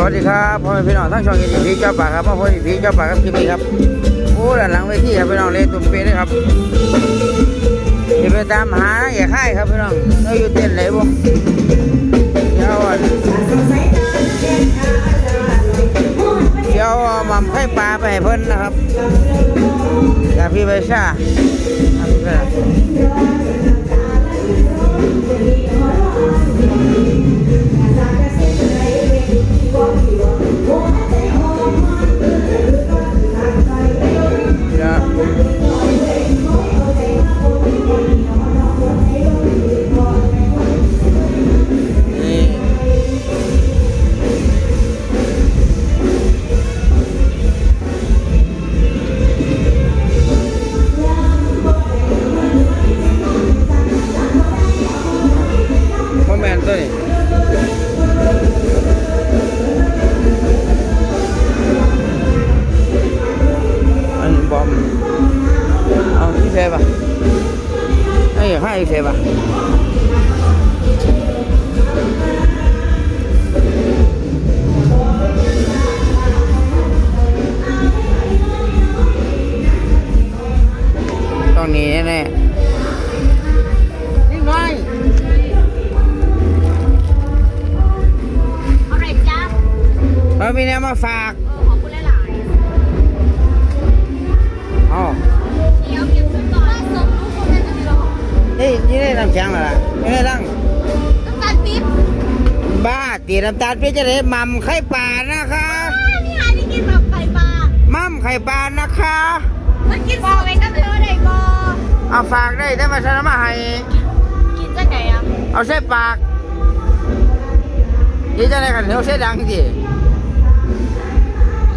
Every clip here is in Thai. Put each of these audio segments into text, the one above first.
สวัสดีครับพ่อแม่พี่น้องทั้งช่องยินดีเจ้าป่าครับพ่อพ่อยินดีเจ้าป่าครับคลิปนี้ครับโอ้ด้านหลังเวทีครับพี่น้องเลยตุ่มเป้เลยครับจะไปตามหาอย่าค่ายครับพี่น้องเราอยู่เต้นไหนบ่เลยวอะเดี๋ยวเอาหม่ำไข่ปลาไปให้เพิ่นนะครับจากพี่ใบชาครับ พ่อแม่นตัวนี้อันบ น้ำตาลพี่จะได้มัมไข่ปลานะคะพี่หาที่กินแบบไข่ปลามัมไข่ปลานะคะ มันกินบอกไปกับเธอได้บอเอาฝากได้ได้มาชนะมาให้กินจะไหนอะเอาใส่ปากนี่จะได้กันเหนียวใส่ดังสิ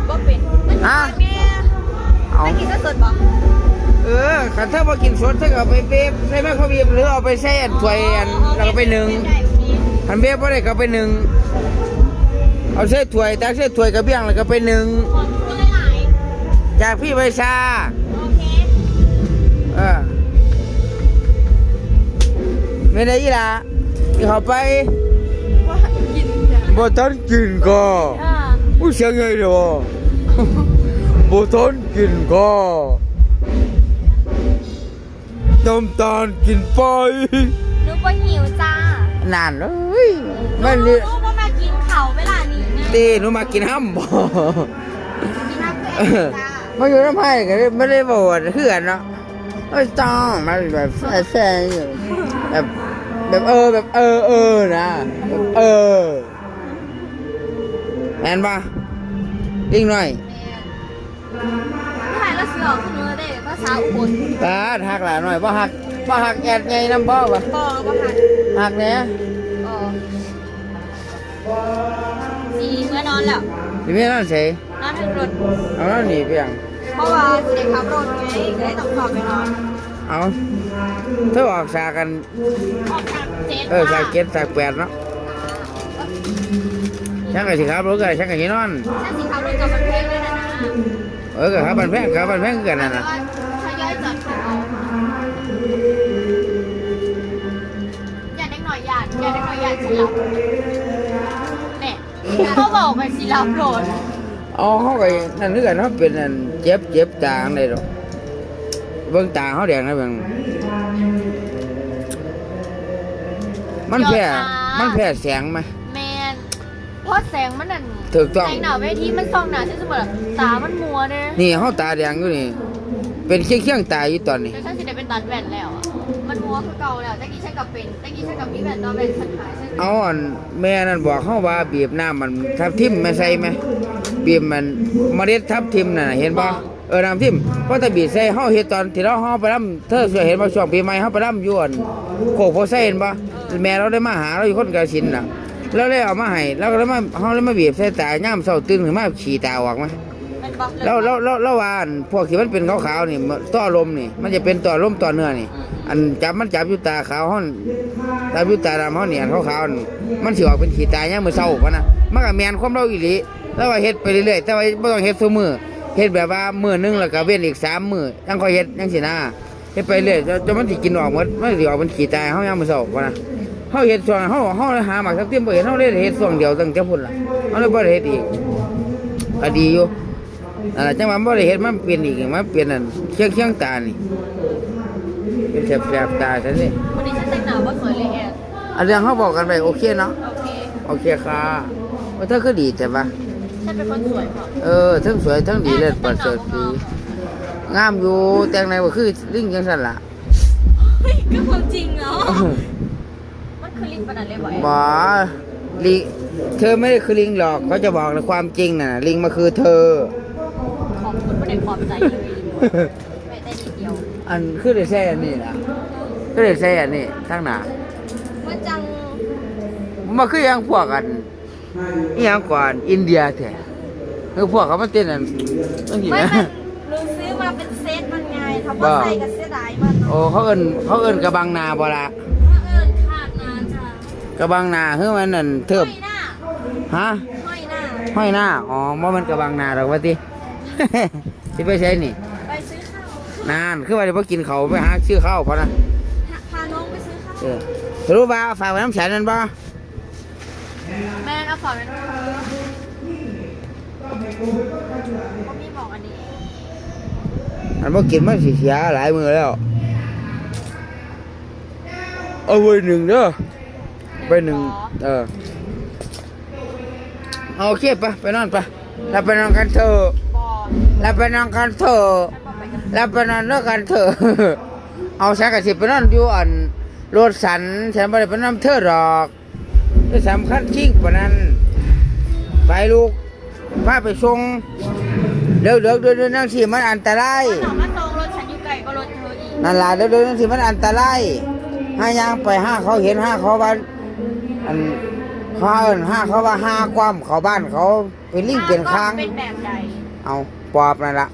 ก็เป็นมันฮะเนี่ยเอาไม่กินก็สดบอกเออขันถ้ามากินสดถ้าเอาไปเบบใส่แม่ข้าวเบียบหรือเอาไปใส่อันถ้วยอันแล้วก็ไปหนึ่ง ขันเบียบก็ได้ก็ไปหนึ่งเอาใส่ถ้วยตักใส่ถ้วยกระเบี้ยงแล้วก็ไปหนึ่งขอบคุณหลายจากพี่ใบชาๆ โอเคเออไม่ได้ยีละที่เขาไปว่ากินจ้ะบ่ทันกินก็อ่าอุ้ยเสียงไงเด้อ บ่ทันกินก็น้ำตาลกินไป หนูก็หิวจ้า นานเลยมันนี่ลูกว่ามากินเขาเวลานี้ไงตีหนูมากินห้ำบ่กินน้ำเกลือจ้ามาอยู่น้ำไผ่ก็ไม่ได้บ่ว่าเพื่อนเนาะไม่ต้องมาแบบแซ่ๆอยู่แบบแบบเออแบบเออเออนะแบบเออแม่นปะลิงหน่อยผู้ชายแล้วเสือขึ้นมาได้ภาษาอุบลตาหักหลานหน่อยบ่หัก บ่หักแอดไงน้ำบ่ปะปอก็หันหักเนี้ยปอสีเมื่อนอนแล้วสิมีนั่นเสยนอนถึงรถเอานั่นหนีไปยังเพราะว่าสิได้ขับรถไงก็เลยต้องขอไปนอนเอาเธอออกสากันออกจากเจ็ดเออสากเก็ดสากแปดเนาะช่างก็สิครับรถก็ช่างก็สินอนฉันสิขับรถกับมันเพลงเลยนะนะเออก็ครับบันแพงครับบันแพงคือกันนั่นแต่น่ะ สิรับเนี่ยเขาบอกไปสิรับรถอ๋อเขาก็นั่นคือกันเขาเป็นอันเจ็บเจ็บตาอันใดดอกเบิ่งตาเขาแดงนะเบิ่งมันแพ้มันแพ้แสงไหมแมนเพราะแสงมันนั่นถูกต้องแสงหนาเวทีมันส่องหนาที่สมมติตามันมัวเด้นี่เขาตาแดงอยู่นี่ เป็นเคี้ยงเคียงๆตาอยู่ตอนนี้แต่ฉันสิได้เป็นตัดแว่นแล้วอะมันมัวคือเก่าแล้วตะกี้ฉันกับเป็นตะกี้ฉันกับมีแว่นตอนแว่นฉันหายฉันเอาอันแม่นั่นบอกเขาว่าบีบน้ำมันทับทิมมาใส่ไหมบีบมันเมล็ดทับทิมน่ะเห็นป่ะเออน้ำทิมเพราะถ้าบีบใส่เขาเห็ดตอนที่เราเขาไปร่ำเธอเคยเห็นมาช่วงปีใหม่เขาไปร่ำอยวนโคกโพไซเห็นป่ะแม่เราได้มาหาเราอยู่คนกาชินน่ะแล้วเลยเอามาให้แล้วก็เลยมาเขาเลยมาบีบใส่ตาย่ามเศร้าตื่นขึ้นมาฉี่ตาออกไหมมัน บอกแล้วแล้วแล้วแล้ววาอันพวกที่มันเป็นขาวๆนี่มันต่อลมนี่ มันจะเป็นต่อลมต่อเนื้อนี่ อันจับมันจับอยู่ตาขาวห้อนจับอยู่ตาดำห้อนนี่อันขาวๆนี่มันสิออกเป็นขีตายามมื้อเช้าพะนะมันก็แมนความเราอีหลีแล้วว่าเฮ็ดไปเรื่อยๆแต่ว่าบ่ต้องเฮ็ดซุมือเฮ็ดแบบว่ามือหนึงแล้วก็เว้นอีกสามมือจังคอยเฮ็ดจังซี่นะเฮ็ดไปเรื่อยจนจนมันสิกินออกหมดมันสิออกเป็นขีตายเฮายามมือเช้าพะนะเฮาเฮ็ดช่วงเฮาเฮาหาหมากทับทิมบ่เห็นเฮาเลยเฮ็ดช่วงเดียวตั้งแต่พุ่นล่ะเฮาเลยบ่ได้เฮ็ดอีกก็ดีอยู่ นั่นล่ะจังว่าบ่ได้เฮ็ดมันเปลี่ยนอีกมันเปลี่ยนนั่นเคียงเคียงตานี่เป็นแสบๆตาซั่นนี่วันนี้ฉันแต่งหน้าว่าสวยเลยแอนอันเรื่องเฮาบอกกันไปโอเคเนาะโอเคโอเคค่ะว่าเธอคือดีแต่ว่าฉันเป็นคนสวยค่ะเออทั้งสวยทั้งดีเลิศประเสริฐดีงามอยู่แต่งในว่าคือลิงจังซั่นล่ะเฮ้ยก็ความจริงเนาะมันคือลิงประดันเลยบ่แอนบอลิงเธอไม่ได้คือลิงหรอกเขาจะบอกในความจริงน่ะ ลิงมาคือเธอขอบคุณ ไม่ได้ขอบใจเลยแม่ได้นิดเดียวอันคือได้แซ่อันนี้ล่ะคือได้แซ่อันนี้ทั้งหน้ามันจังมาคือยังพวกกันอีหยังก่อนอินเดียแท้คือพวกเขามาเต้นอันนั่นสิไม่นะมันหนูซื้อมาเป็นเซตมันไงทำบ้าว่าใส่กับเสียดายมันโอ้เขาเอิ้นเขาเอิ้นกระบังนาบ่ล่ะว่าเอิญขาดนานจ้ะกระบังนาคือมันนั่นเทิบห้อยหน้าฮะห้อยหน้าห้อยหน้าอ๋อบ่มันกระบังนาหรอกว่าติ สิไปใช้นี่ไปซื้อข้าวนานคือว่าจะไปกินเขาวไปหาซื้อข้าวพอนะพาน้องไปซื้อข้าวเออสรุปว่าฝากไว้น้ำแข็งนั่นบ่แม่เอาฝากไว้ด้วยเขามีบอกอันนี้อันบ่กินมันสิเสียหลายมือแล้วเอาไว้หนึ่งเด้อไปหนึ่งเออเอาโอเคปะไปนอนปะเราไปนอนกันเถอะ บอกเราไปนอนกันเถอะฉันบอกไปกับเราไปนอนด้วยกันเถอะเอาฉันกับสิไปนอนอยู่อันรถสันฉันไม่ได้ไปนอนเธอหรอกนี่สำคัญชิงปะนั้นไปลูกพาไปส่งเดี๋ยวเดี๋ยวเดี๋ยวเดี๋ยวนั่งสิมันอันตรายถามว่าตรงรถฉันอยู่ไกลก็รถเธออีกนั่นล่ะเดี๋ยวเดี๋ยวนั่งสิมันอันตรายห้ายางไปห้าเขาเห็นห้าเขาว่าอันเขาเอินห้าเขาว่าห้าความเขาบ้านเขาเป็นลิงเป็นค้างเป็นแบบใดเอา ปอบนั่นละ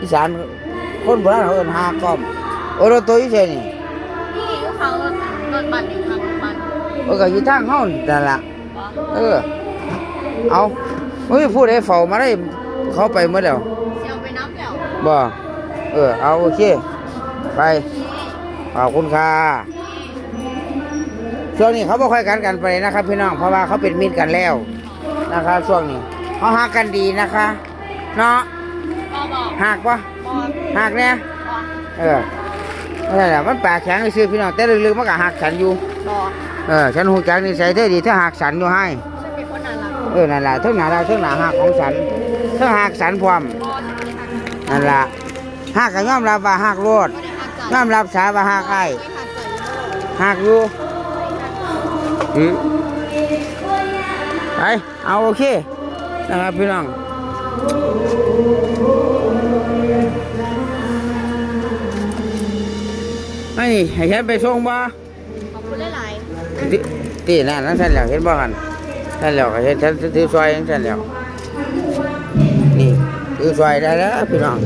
อีสานคนโบราณเขาเอินห้าก้อมโอ้เราตัวอีเช่นี่นี่ก็เขารถรถบัสอีกทางรถบัสโอ้ก็อยู่ทางเฮานั่นล่ะบอเออ เอาเฮ้ยพูดให้เฝ้ามาได้เขาไปเมื่อแล้วเสียวไปน้ำแล้วบ่เออ เอาโอเค ไปขอบคุณค่ะช่วงนี้เขาบ่ค่อยกันกันไปนะครับพี่น้องเพราะว่าเขาเป็นมิตรกันแล้วนะครับช่วงนี้ เขาหักกันดีนะคะ เนาะบอบอกหักปะบอหักเนี่ยบอเออนั่นแหละมันปากแข็งซื้อพี่น้องแต่ลึกๆมันก็หักฉันอยู่ บอเออฉันหูจักนิสัยเธอดีเธอหักฉันอยู่ให้ ฉันเป็นคนน่ารักเออนั่นแหละเท่าหนาเราเท่าหนาหักของฉันเท่าหักฉันพร้อมบอฉันไม่ได้หักนั่นล่ะหักก็ยอมรับว่าหักโลดไม่ได้หักใจยอมรับสาว่าหักไอ้ไม่หักใจเลยหักอยู่อืมไปเอาโอเค นะครับพี่น้องไอ้นี่ให้ฉันไปส่งบ่ขอบคุณหลายตีตีนั่นนั่นฉันแล้วเห็นบ่กันฉันแล้วก็เห็นฉันถือซอยนั่นฉันแล้วนี่ถือซอยได้แล้วพี่น้อง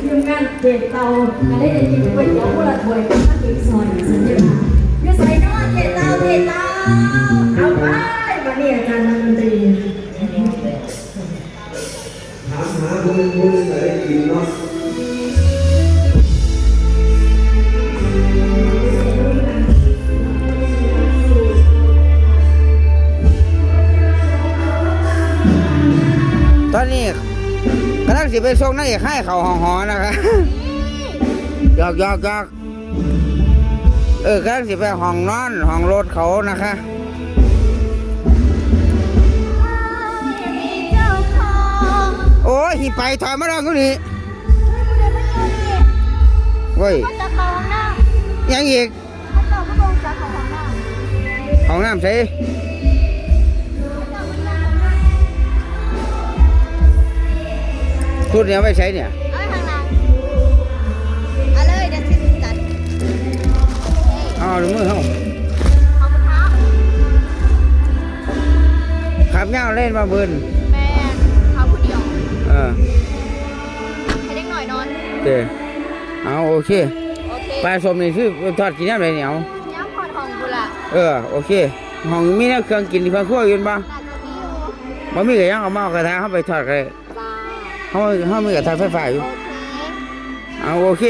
ทีมงานเด็ดเตาก็ได้จะกินก๋วยเตี๋ยวคนละถ้วยกับข้าวซอยสัญญาอยู่ใส่นอนเด็ดเตาเด็ดเตาเอาไป นนี้กำลังสิไปส่งนางเอกให้เขาห้องหอนะครับหยอกหยอกหยอกเออกำลังสิไปห้องนอนห้องรถเขานะคะเจ้าของโอ้ยหิไปถอยมาแล้วกูนี่เว้ยเขาจะเข้าห้องน้ยังอีกำเขาจะเข้าห้องจัดของห้องน้ำห้องน้ำใส่ ชุดเนี้ยไปใช้เนี่ยเอาไปทางนั้นเอาเลยเดี๋ยวฉันจัดเอาดูมือเขาเอาไปเท้าขับเงาเล่นมาเบินแม่เขาผู้เดียวเออให้เด็กหน่อยนอน โอเคเอาโอเคโอเคปลาสมนี่คือทอดกินยังไงเนี่ยเอาย้ำพอดห้องกูละเออโอเคห้องมีแนวเครื่องกินเครื่องครัวอยู่บ่น่าจะมีอยู่ บ่มีก็ยังเอามาเอากระทะเข้าไปทอดเลยจ้า เขาเขามีกระทะไฟฟ้าอยู่โอเคเอาโอเค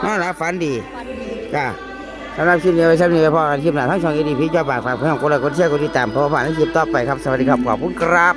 โนอนหลับฝันดีจ้าสำหรับคลิปนี้ไว้สำหรับนี้ไปพอกันคลิปหน้าทั้งช่องเอดีพีเจ้าบากฝากเพื่อนกดไลค์กดแชร์กดติดตามเพราะว่าผ่านในคลิปต่อไปครับ สวัสดีครับ ขอบคุณครับ